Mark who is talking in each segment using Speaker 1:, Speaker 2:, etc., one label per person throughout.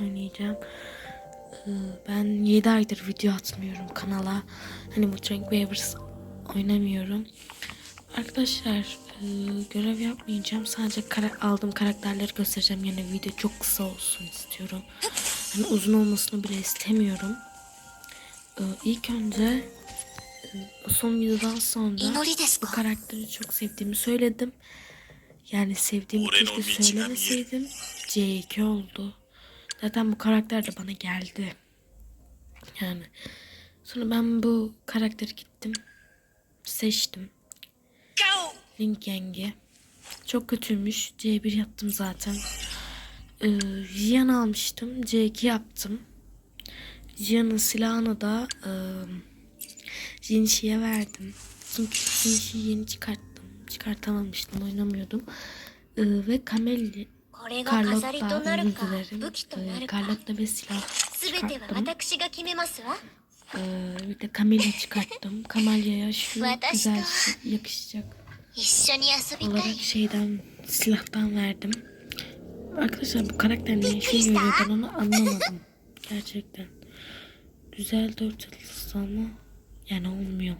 Speaker 1: oynayacağım. Ee, ben 7 aydır video atmıyorum kanala. Hani bu Trank Waivers oynamıyorum. Arkadaşlar e, görev yapmayacağım. Sadece kara aldığım karakterleri göstereceğim. Yani video çok kısa olsun istiyorum. Hani uzun olmasını bile istemiyorum. Ee, ilk önce e, son videodan sonra bu karakteri çok sevdiğimi söyledim. Yani sevdiğimi keşke söylemeseydim. C2 oldu. Zaten bu karakter de bana geldi. Yani. Sonra ben bu karakteri gittim. Seçtim. Link Yenge. Çok kötüymüş. C1 yaptım zaten. Ee, Jiyan almıştım. C2 yaptım. Jiyan'ın silahını da e, Jinshi'ye verdim. Çünkü Jinshi'yi yeni çıkarttım. Çıkartamamıştım. Oynamıyordum. Ee, ve Camelli
Speaker 2: これが飾りと
Speaker 1: Carlotta
Speaker 2: な
Speaker 1: özür
Speaker 2: るか
Speaker 1: dilerim.
Speaker 2: 武器とな
Speaker 1: Ee,
Speaker 2: るか
Speaker 1: Carlotta ve silah
Speaker 2: 全ては
Speaker 1: çıkarttım.
Speaker 2: 私が決めますわ
Speaker 1: Ee, bir de Camellia çıkarttım. Camelia'ya şu
Speaker 2: Watashi
Speaker 1: güzel
Speaker 2: to-
Speaker 1: şey yakışacak
Speaker 2: 一緒に遊びた
Speaker 1: olarak
Speaker 2: い
Speaker 1: şeyden silahtan verdim. Arkadaşlar bu karakter ne işe yarıyor ben onu anlamadım. Gerçekten. Güzel dört yıldızlı ama yani olmuyor.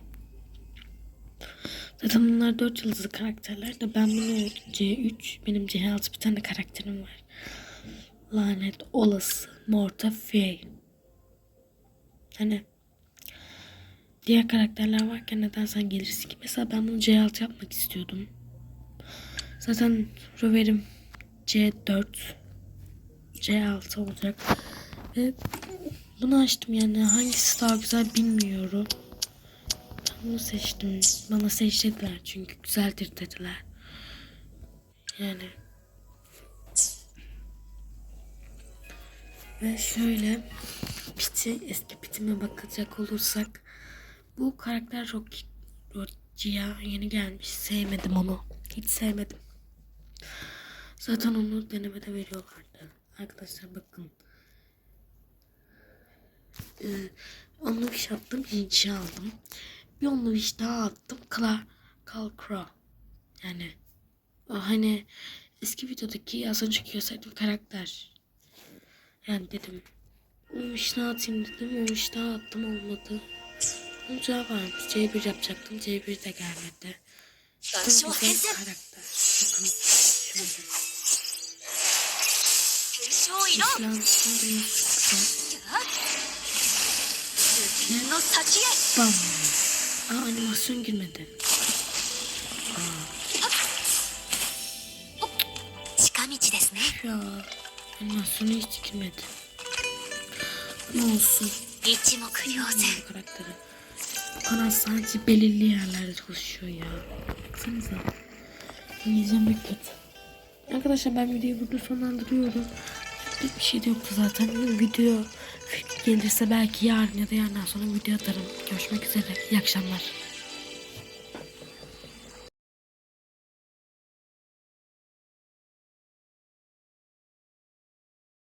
Speaker 1: Zaten bunlar dört yıldızlı karakterler de ben bunu C3 benim C6 bir tane karakterim var. Lanet olası Morta Fey. Hani diğer karakterler varken neden sen gelirsin ki? Mesela ben bunu C6 yapmak istiyordum. Zaten Rover'im C4 C6 olacak. Ve bunu açtım yani hangisi daha güzel bilmiyorum. Bunu seçtim. Bana seç çünkü güzeldir dediler. Yani. Ve şöyle piti eski pitime bakacak olursak bu karakter Rocky Rocky'ya yeni gelmiş. Sevmedim onu. Hiç sevmedim. Zaten onu denemede veriyorlardı. Arkadaşlar bakın. Ee, onlu iş attım. Hinci aldım bir onlu iştah attım. Klar, Kalkra. Yani e, hani eski videodaki az önceki gösterdiğim karakter. Yani dedim. Onun iştah atayım dedim. Onun iştah attım olmadı. Onun cevap varmış. C1 yapacaktım. C1 de gelmedi. Çok güzel karakter. Bakın.
Speaker 2: Şimdi.
Speaker 1: İşlantısını duymak çok güzel animasyon girmedi. Ya animasyonu hiç girmedi. Ne olsun. Karakteri. Bu kanal sadece belirli yerlerde çalışıyor ya. Baksanıza. İngilizcem de kötü. Arkadaşlar ben videoyu burada sonlandırıyorum. Bir şey de yoktu zaten. Video gelirse belki yarın ya da yarından sonra video atarım. Görüşmek üzere. İyi akşamlar.